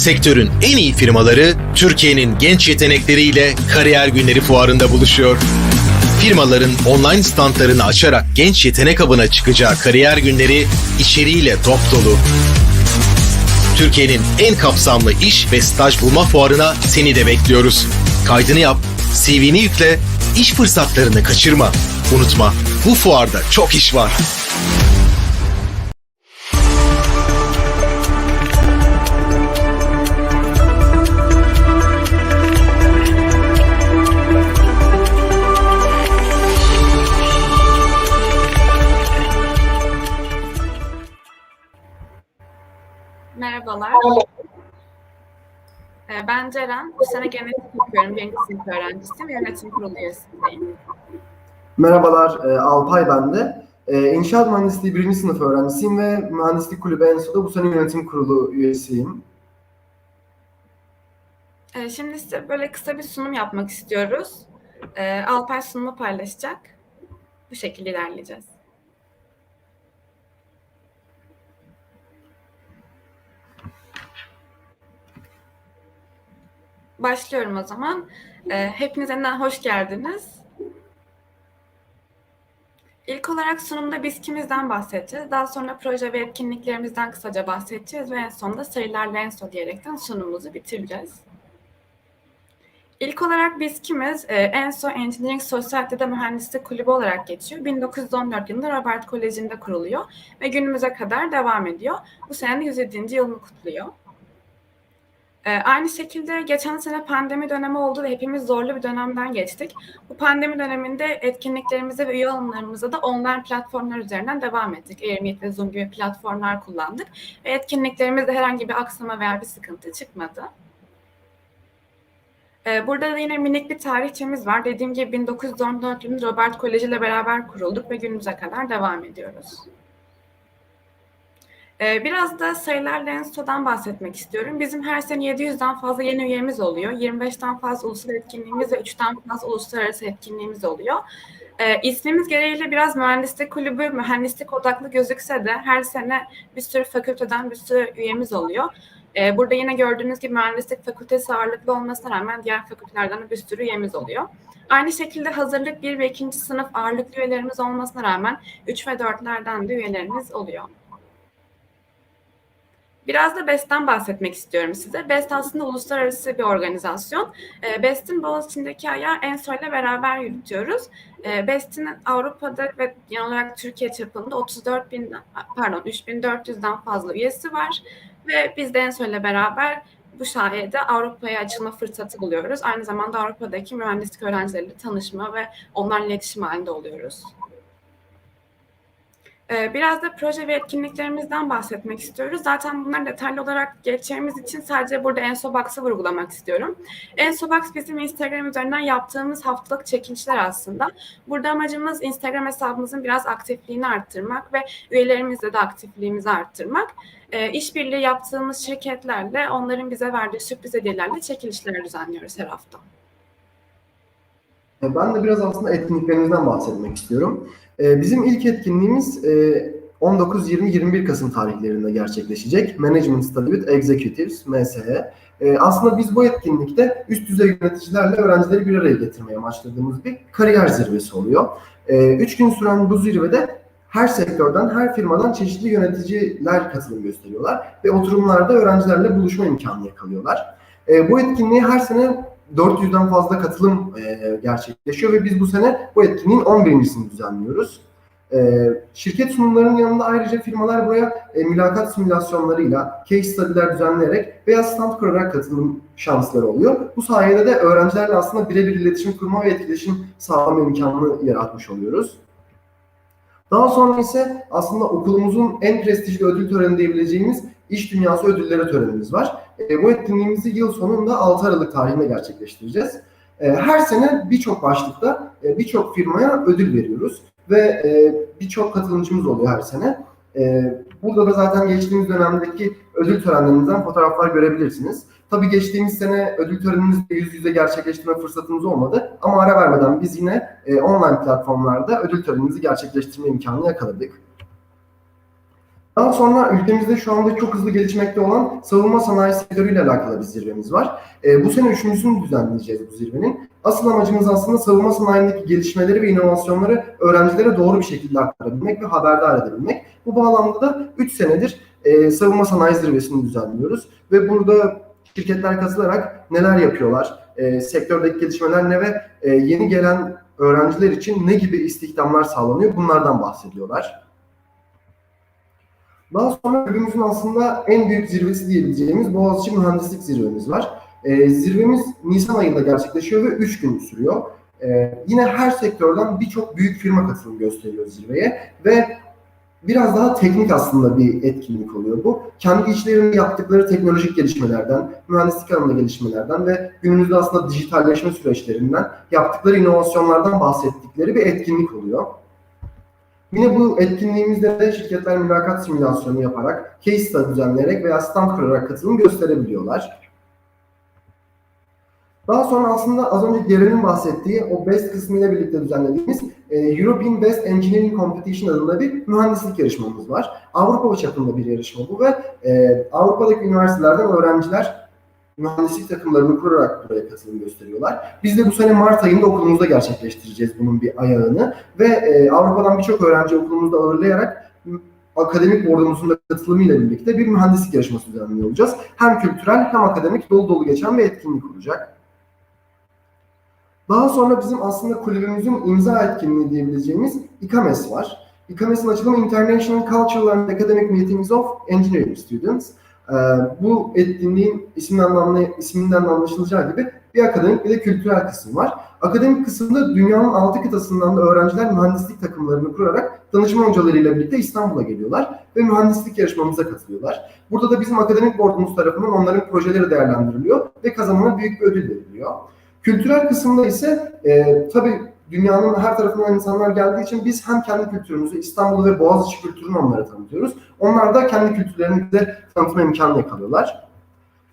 Sektörün en iyi firmaları Türkiye'nin genç yetenekleriyle Kariyer Günleri Fuarı'nda buluşuyor. Firmaların online standlarını açarak genç yetenek avına çıkacağı kariyer günleri içeriğiyle dop dolu. Türkiye'nin en kapsamlı iş ve staj bulma fuarına seni de bekliyoruz. Kaydını yap, CV'ni yükle, iş fırsatlarını kaçırma. Unutma, bu fuarda çok iş var. Merhabalar. Ee, Ben Ceren. Bu sene genetik okuyorum. Birinci sınıf öğrencisiyim. Yönetim kurulu üyesiyim. Merhabalar, e, Alpay ben de. E, İnşaat Mühendisliği birinci sınıf öğrencisiyim ve Mühendislik Kulübü Enso'da bu sene yönetim kurulu üyesiyim. Ee, Şimdi size böyle kısa bir sunum yapmak istiyoruz. Ee, Alper sunumu paylaşacak. Bu şekilde ilerleyeceğiz. Başlıyorum o zaman. Ee, Hepiniz yeniden hoş geldiniz. İlk olarak sunumda biz kimizden bahsedeceğiz. Daha sonra proje ve etkinliklerimizden kısaca bahsedeceğiz ve en sonunda sayılarla en son diyerekten sunumumuzu bitireceğiz. İlk olarak biz kimiz? Ee, ENSO Engineering Society'de mühendislik kulübü olarak geçiyor. 1914 yılında Robert Koleji'nde kuruluyor ve günümüze kadar devam ediyor. Bu sene de 107. yılını kutluyor. Ee, aynı şekilde geçen sene pandemi dönemi oldu ve hepimiz zorlu bir dönemden geçtik. Bu pandemi döneminde etkinliklerimize ve üye alımlarımıza da online platformlar üzerinden devam ettik. Airmeet ve Zoom gibi platformlar kullandık ve etkinliklerimizde herhangi bir aksama veya bir sıkıntı çıkmadı. Ee, Burada da yine minik bir tarihçemiz var. Dediğim gibi 1914 yılında Robert Koleji ile beraber kurulduk ve günümüze kadar devam ediyoruz. Ee, Biraz da sayılarla Ensto'dan bahsetmek istiyorum. Bizim her sene 700'den fazla yeni üyemiz oluyor. 25'ten fazla ulusal etkinliğimiz ve 3'ten fazla uluslararası etkinliğimiz oluyor. Ee, ismimiz gereğiyle biraz mühendislik kulübü, mühendislik odaklı gözükse de her sene bir sürü fakülteden bir sürü üyemiz oluyor. Ee, burada yine gördüğünüz gibi mühendislik fakültesi ağırlıklı olmasına rağmen diğer fakültelerden de bir sürü üyemiz oluyor. Aynı şekilde hazırlık 1 ve 2. sınıf ağırlıklı üyelerimiz olmasına rağmen 3 ve 4'lerden de üyelerimiz oluyor. Biraz da BEST'ten bahsetmek istiyorum size. BEST aslında uluslararası bir organizasyon. E, BEST'in Boğaziçi'ndeki ayağı ENSO ile beraber yürütüyoruz. E, BEST'in Avrupa'da ve genel olarak Türkiye çapında 34 bin, pardon 3400'den fazla üyesi var. Ve biz de ENSO ile beraber bu sayede Avrupa'ya açılma fırsatı buluyoruz. Aynı zamanda Avrupa'daki mühendislik öğrencileriyle tanışma ve onlarla iletişim halinde oluyoruz. Ee, Biraz da proje ve etkinliklerimizden bahsetmek istiyoruz. Zaten bunları detaylı olarak geçeceğimiz için sadece burada Ensobox'ı vurgulamak istiyorum. Ensobox bizim Instagram üzerinden yaptığımız haftalık çekilişler aslında. Burada amacımız Instagram hesabımızın biraz aktifliğini arttırmak ve üyelerimizle de aktifliğimizi arttırmak. E, işbirliği yaptığımız şirketlerle onların bize verdiği sürpriz hediyelerle çekilişler düzenliyoruz her hafta. E, Ben de biraz aslında etkinliklerimizden bahsetmek istiyorum. E, Bizim ilk etkinliğimiz e, 19-20-21 Kasım tarihlerinde gerçekleşecek. Management Study with Executives, MSH. E, Aslında biz bu etkinlikte üst düzey yöneticilerle öğrencileri bir araya getirmeye amaçladığımız bir kariyer zirvesi oluyor. E, Üç gün süren bu zirvede her sektörden, her firmadan çeşitli yöneticiler katılım gösteriyorlar ve oturumlarda öğrencilerle buluşma imkanı yakalıyorlar. E, bu etkinliğe her sene 400'den fazla katılım e, gerçekleşiyor ve biz bu sene bu etkinliğin 11.sini düzenliyoruz. E, şirket sunumlarının yanında ayrıca firmalar buraya e, mülakat simülasyonlarıyla, case study'ler düzenleyerek veya stand kurarak katılım şansları oluyor. Bu sayede de öğrencilerle aslında birebir iletişim kurma ve etkileşim sağlama imkanını yaratmış oluyoruz. Daha sonra ise aslında okulumuzun en prestijli ödül töreni diyebileceğimiz İş Dünyası Ödülleri törenimiz var. E, bu etkinliğimizi yıl sonunda 6 Aralık tarihinde gerçekleştireceğiz. E, her sene birçok başlıkta e, birçok firmaya ödül veriyoruz ve e, birçok katılımcımız oluyor her sene. E, burada da zaten geçtiğimiz dönemdeki ödül törenlerimizden fotoğraflar görebilirsiniz. Tabii geçtiğimiz sene ödül törenimizde yüz yüze gerçekleştirme fırsatımız olmadı ama ara vermeden biz yine e, online platformlarda ödül törenimizi gerçekleştirme imkanı yakaladık. Daha sonra ülkemizde şu anda çok hızlı gelişmekte olan savunma sanayi sektörüyle alakalı bir zirvemiz var. E, bu sene üçüncüsünü düzenleyeceğiz bu zirvenin. Asıl amacımız aslında savunma sanayindeki gelişmeleri ve inovasyonları öğrencilere doğru bir şekilde aktarabilmek ve haberdar edebilmek. Bu bağlamda da 3 senedir e, savunma sanayi zirvesini düzenliyoruz ve burada şirketler katılarak neler yapıyorlar, e, sektördeki gelişmeler ne ve e, yeni gelen öğrenciler için ne gibi istihdamlar sağlanıyor bunlardan bahsediyorlar. Daha sonra bölümümüzün aslında en büyük zirvesi diyebileceğimiz Boğaziçi Mühendislik Zirvemiz var. Ee, zirvemiz Nisan ayında gerçekleşiyor ve 3 gün sürüyor. Ee, yine her sektörden birçok büyük firma katılım gösteriyor zirveye ve biraz daha teknik aslında bir etkinlik oluyor bu. Kendi içlerinde yaptıkları teknolojik gelişmelerden, mühendislik alanında gelişmelerden ve günümüzde aslında dijitalleşme süreçlerinden yaptıkları inovasyonlardan bahsettikleri bir etkinlik oluyor. Yine bu etkinliğimizde de şirketler mülakat simülasyonu yaparak, case study düzenleyerek veya stand kurarak katılım gösterebiliyorlar. Daha sonra aslında az önce Geren'in bahsettiği o BEST kısmıyla birlikte düzenlediğimiz e, European Best Engineering Competition adında bir mühendislik yarışmamız var. Avrupa çapında bir yarışma bu ve e, Avrupa'daki üniversitelerden öğrenciler mühendislik takımlarını kurarak buraya katılım gösteriyorlar. Biz de bu sene Mart ayında okulumuzda gerçekleştireceğiz bunun bir ayağını ve e, Avrupa'dan birçok öğrenci okulumuzda ağırlayarak akademik bordumuzun da katılımıyla birlikte bir mühendislik yarışması düzenliyor olacağız. Hem kültürel hem akademik dolu dolu geçen bir etkinlik olacak. Daha sonra bizim aslında kulübümüzün imza etkinliği diyebileceğimiz İKAMES var. İKAMES'in açılımı International Cultural and Academic Meetings of Engineering Students. Ee, bu etkinliğin isminden, anlay isminden de anlaşılacağı gibi bir akademik bir de kültürel kısım var. Akademik kısımda dünyanın altı kıtasından da öğrenciler mühendislik takımlarını kurarak danışman hocalarıyla birlikte İstanbul'a geliyorlar ve mühendislik yarışmamıza katılıyorlar. Burada da bizim akademik bordumuz tarafından onların projeleri değerlendiriliyor ve kazanana büyük bir ödül veriliyor. Kültürel kısımda ise e, tabii dünyanın her tarafından insanlar geldiği için biz hem kendi kültürümüzü, İstanbul ve Boğaziçi kültürünü onlara tanıtıyoruz. Onlar da kendi kültürlerini bize tanıtma imkanı yakalıyorlar.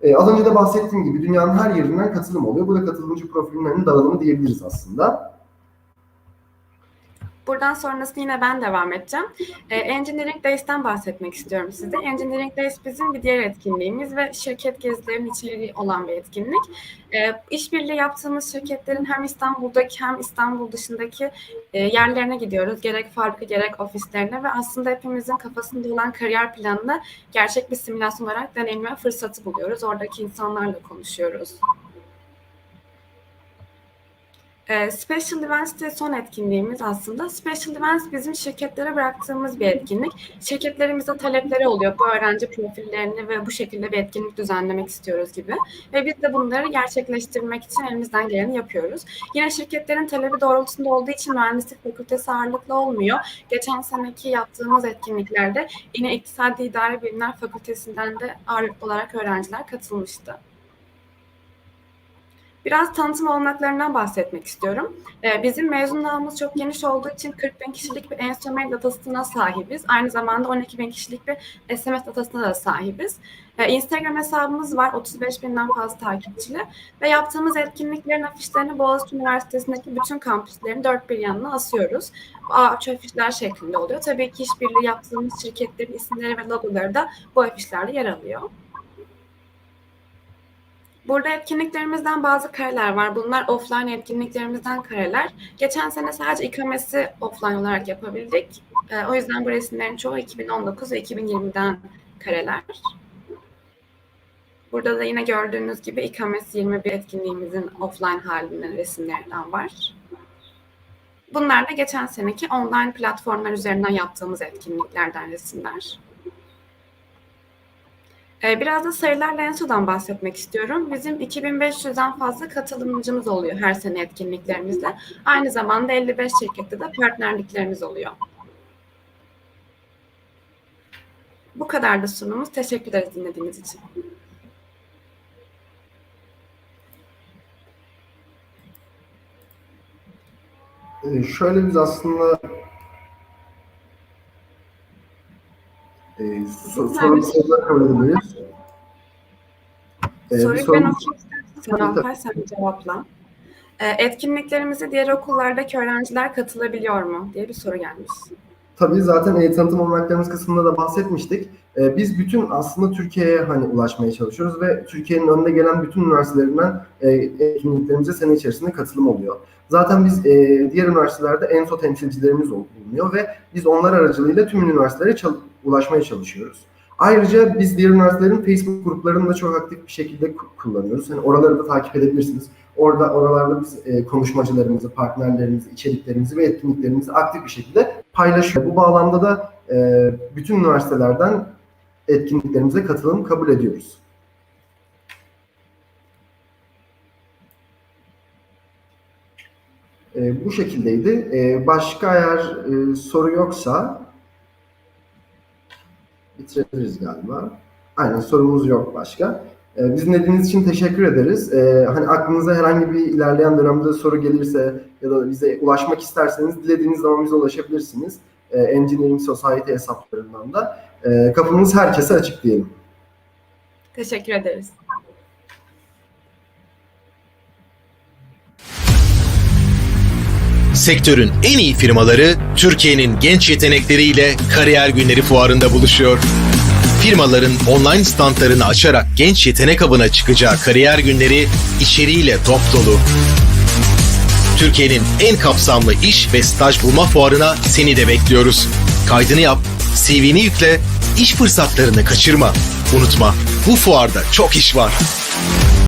Ee, az önce de bahsettiğim gibi dünyanın her yerinden katılım oluyor. Bu da katılımcı profillerinin dağılımı diyebiliriz aslında. Buradan sonrası yine ben devam edeceğim. Ee, Engineering Days'ten bahsetmek istiyorum size. Engineering Days bizim bir diğer etkinliğimiz ve şirket gezilerinin içeriği olan bir etkinlik. Ee, işbirliği yaptığımız şirketlerin hem İstanbul'daki hem İstanbul dışındaki e, yerlerine gidiyoruz. Gerek fabrika gerek ofislerine ve aslında hepimizin kafasında olan kariyer planını gerçek bir simülasyon olarak deneyimleme fırsatı buluyoruz. Oradaki insanlarla konuşuyoruz. Ee, Special Events de son etkinliğimiz aslında. Special Events bizim şirketlere bıraktığımız bir etkinlik. Şirketlerimizde talepleri oluyor. Bu öğrenci profillerini ve bu şekilde bir etkinlik düzenlemek istiyoruz gibi. Ve biz de bunları gerçekleştirmek için elimizden geleni yapıyoruz. Yine şirketlerin talebi doğrultusunda olduğu için mühendislik fakültesi ağırlıklı olmuyor. Geçen seneki yaptığımız etkinliklerde yine İktisadi İdare Bilimler Fakültesinden de ağırlıklı olarak öğrenciler katılmıştı. Biraz tanıtım olanaklarından bahsetmek istiyorum. Ee, bizim mezun ağımız çok geniş olduğu için 40 bin kişilik bir enstrüman datasına sahibiz. Aynı zamanda 12 bin kişilik bir SMS datasına da sahibiz. Ee, Instagram hesabımız var, 35 binden fazla takipçili. Ve yaptığımız etkinliklerin afişlerini Boğaziçi Üniversitesi'ndeki bütün kampüslerin dört bir yanına asıyoruz. Ağaç afişler şeklinde oluyor. Tabii ki işbirliği yaptığımız şirketlerin isimleri ve logoları da bu afişlerde yer alıyor. Burada etkinliklerimizden bazı kareler var. Bunlar offline etkinliklerimizden kareler. Geçen sene sadece ikamesi offline olarak yapabildik. Ee, o yüzden bu resimlerin çoğu 2019 ve 2020'den kareler. Burada da yine gördüğünüz gibi ikames 21 etkinliğimizin offline halinin resimlerinden var. Bunlar da geçen seneki online platformlar üzerinden yaptığımız etkinliklerden resimler. Ee, Biraz da sayılarla Enso'dan bahsetmek istiyorum. Bizim 2500'den fazla katılımcımız oluyor her sene etkinliklerimizde. Aynı zamanda 55 şirkette de partnerliklerimiz oluyor. Bu kadar da sunumumuz. Teşekkür ederiz dinlediğiniz için. Ee, şöyle biz aslında e, so- soru sorular kabul ediyoruz. Ee, Soruyu ben sorumuz- okuyayım. Alper sen cevapla. Ee, Etkinliklerimize diğer okullardaki öğrenciler katılabiliyor mu diye bir soru gelmiş. Tabii zaten e, tanıtım olanaklarımız kısmında da bahsetmiştik. E, biz bütün aslında Türkiye'ye hani ulaşmaya çalışıyoruz ve Türkiye'nin önde gelen bütün üniversitelerinden e, etkinliklerimize sene içerisinde katılım oluyor. Zaten biz e, diğer üniversitelerde ENSO temsilcilerimiz bulunuyor ve biz onlar aracılığıyla tüm üniversitelere çal- ulaşmaya çalışıyoruz. Ayrıca biz diğer üniversitelerin Facebook gruplarını da çok aktif bir şekilde ku- kullanıyoruz. Hani oraları da takip edebilirsiniz. Orada oralarda biz e, konuşmacılarımızı, partnerlerimizi, içeriklerimizi ve etkinliklerimizi aktif bir şekilde paylaşıyor. Bu bağlamda da e, bütün üniversitelerden etkinliklerimize katılım kabul ediyoruz. E, bu şekildeydi. E, başka eğer e, soru yoksa bitirebiliriz galiba. Aynen sorumuz yok başka. E, Biz dinlediğiniz için teşekkür ederiz. E, hani aklınıza herhangi bir ilerleyen dönemde soru gelirse ya da bize ulaşmak isterseniz dilediğiniz zaman bize ulaşabilirsiniz. E, Engineering Society hesaplarından da. E, kapımız herkese açık diyelim. Teşekkür ederiz. Sektörün en iyi firmaları Türkiye'nin genç yetenekleriyle Kariyer Günleri Fuarı'nda buluşuyor. Firmaların online standlarını açarak genç yetenek avına çıkacağı kariyer günleri içeriğiyle dop dolu. Türkiye'nin en kapsamlı iş ve staj bulma fuarına seni de bekliyoruz. Kaydını yap, CV'ni yükle, iş fırsatlarını kaçırma. Unutma, bu fuarda çok iş var.